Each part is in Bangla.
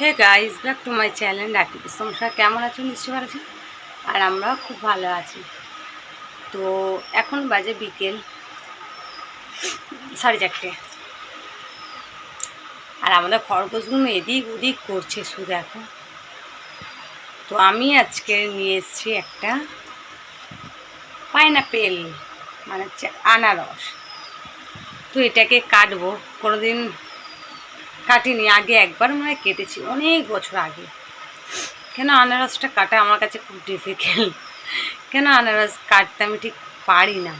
Hey guys back to my channel ডাকি তোমরা কেমন আছো? নিশ্চয় ভালো আছো। আর আমরাও খুব ভালো আছি। তো এখন বাজে বিকেল সাড়ে চারটে। আর আমাদের খরগোশগুলো এদিক ওদিক করছে শুধু এখন। তো আমি আজকে নিয়ে এসেছি একটা পাইনাপেল মানে হচ্ছে আনারস। তো এটাকে কাটবো। কোনোদিন কাটিনি, আগে একবার মনে হয় কেটেছি, অনেক বছর আগে। কেন আনারসটা কাটা আমার কাছে খুব ডিফিকাল্ট কেন আনারস কাটতে আমি ঠিক পারি না?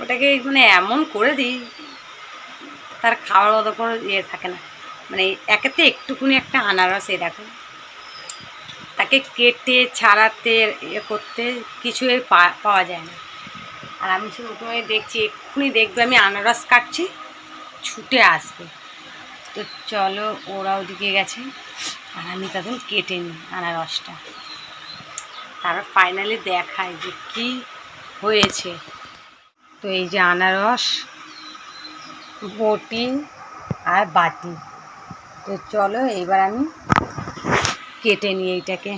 ওটাকে মানে এমন করে দিই, তার খাওয়ার মতো কোনো ইয়ে থাকে না। মানে একেতে একটুকুনি একটা আনারস দেখো। তাকে কেটে, ছাড়াতে ইয়ে করতে কিছুই পাওয়া যায় না। আর আমি শুধু দেখছি, এক্ষুনি দেখবে আমি আনারস কাটছি, ছুটে আসবে। তো চলো ওরা ওদিকে গেছে। আর আমি তখন কেটে নিই আনারসটা। তারপর ফাইনালি দেখায় যে কি হয়েছে। তো এই যে আনারস, বটি আর বাটি। তো চলো এইবার আমি কেটে নিই এইটাকে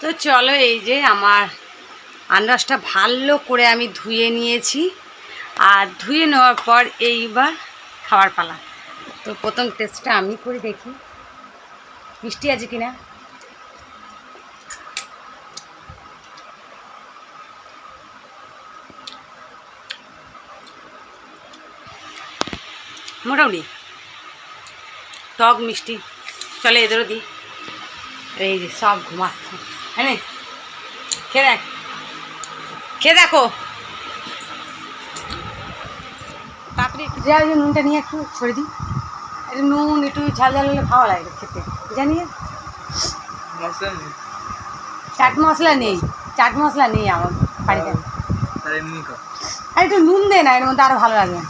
তো চলো এই যে আমার আনারসটা ভালো করে আমি ধুয়ে নিয়েছি। আর ধুয়ে নেওয়ার পর এইবার খাবার পালা। তো প্রথম টেস্টটা আমি করে দেখি। মিষ্টি আছে কিনা? মোটামুটি। টক মিষ্টি। চলে এদেরও দিই। এই যে সব ঘুমাচ্ছে। হ্যাঁ খেয়ে দেখ। খেয়ে দেখো। তাড়াতাড়ি যা নুনটা নিয়ে একটু ছড়ে দিই। একটু নুন একটু ঝাল ঝাল হলে ভালো লাগে খেতে। জানি মশলা চাট মশলা নেই। চাট মশলা নেই আমার বাড়িতে। আর একটু নুন দে না এর মধ্যে আরও ভালো লাগে।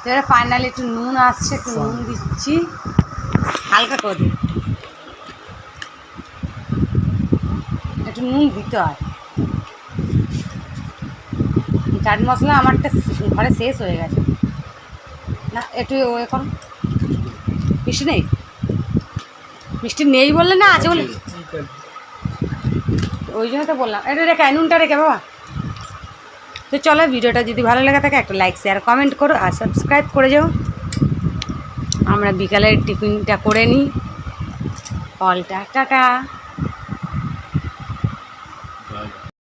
তো এবার ফাইনালি একটু নুন আসছে একটু নুন দিচ্ছি। হালকা করে দিই একটু নুন দিতে হয়। চাট মশলা আমারটা ঘরে শেষ হয়ে গেছে। না, একটু এখন মিষ্টি নেই? মিষ্টি নেই বললে না, আছে বলে ওই জন্য তো বললাম। এটা রেখে নুনটা রেখে বাবা। তো চলো, ভিডিওটা যদি ভালো লাগে থাকে, একটা লাইক শেয়ার কমেন্ট করো আর সাবস্ক্রাইব করে যাও। আমরা বিকালের টিফিনটা করে নিই। অলটা টাটা।